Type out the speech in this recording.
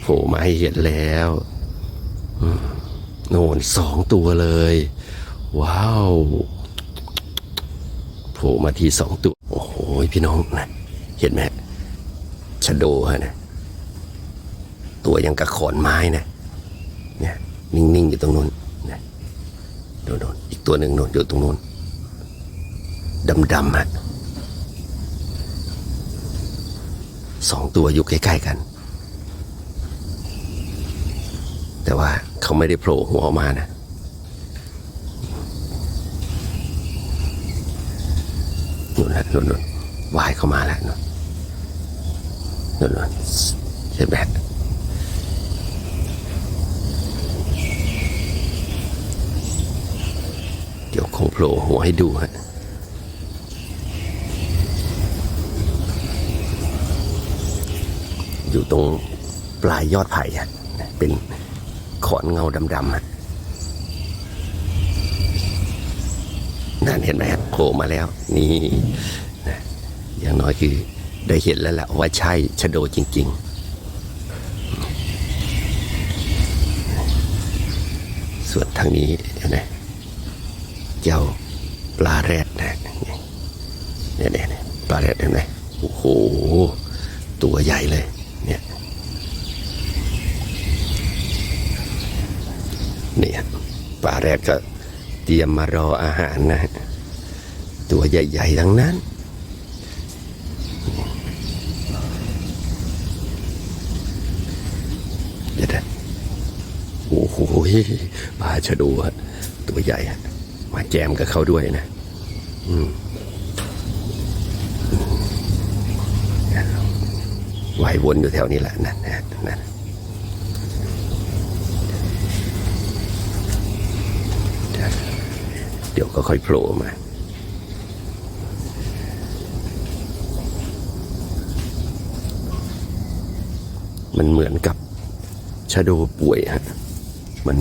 โผล่มาให้เห็นแล้วโน่นสองตัวเลย ว้าวโผล่มาทีสองตัว โอ้โหพี่น้องนะเห็นไหมชะโดฮะนะตัวยังกระขอนไม้นะเนี่ยนิ่ง ๆ อยู่ตรงนู้นนะโดนๆอีกตัวหนึ่งโดนอยู่ตรงนู้นดำๆฮะสองตัวอยู่ใกล้ ๆ กัน แต่ว่าเขาไม่ได้โผล่หัวออกมานะนู่นนะนู่นนู่นวายเข้ามาแล้วนู่นนู่นนู่นเห็นไหมเดี๋ยวคงโผล่หัวให้ดูฮะอยู่ตรงปลายยอดไผ่อะเป็น อนเงาดำๆนั่นเห็นไหมฮะโผล่มาแล้ว นี่นะอย่างน้อยคือได้เห็นแล้วแหละว่าใช่ชะโดจริง ๆ ส่วนทางนี้นะเจ้าปลาแรดนะเนี่ยเนี่ยเนี่ยปลาแรดเห็นไหมโอ้โห ตัวใหญ่เลยเนี่ย นี่ปลาแรดก็เตรียมมารออาหารนะฮะตัวใหญ่ๆทั้งนั้น เดี๋ยวนะโอ้โหปลาชะดูฮะตัวใหญ่มาแจมกับเขาด้วยนะ อืมว่ายวนอยู่แถวนี้แหละนั่นนะนั่น ดี๋ยวก็ค่อยโผล่มามันเหมือนกับชาโดป่วยฮะ มัน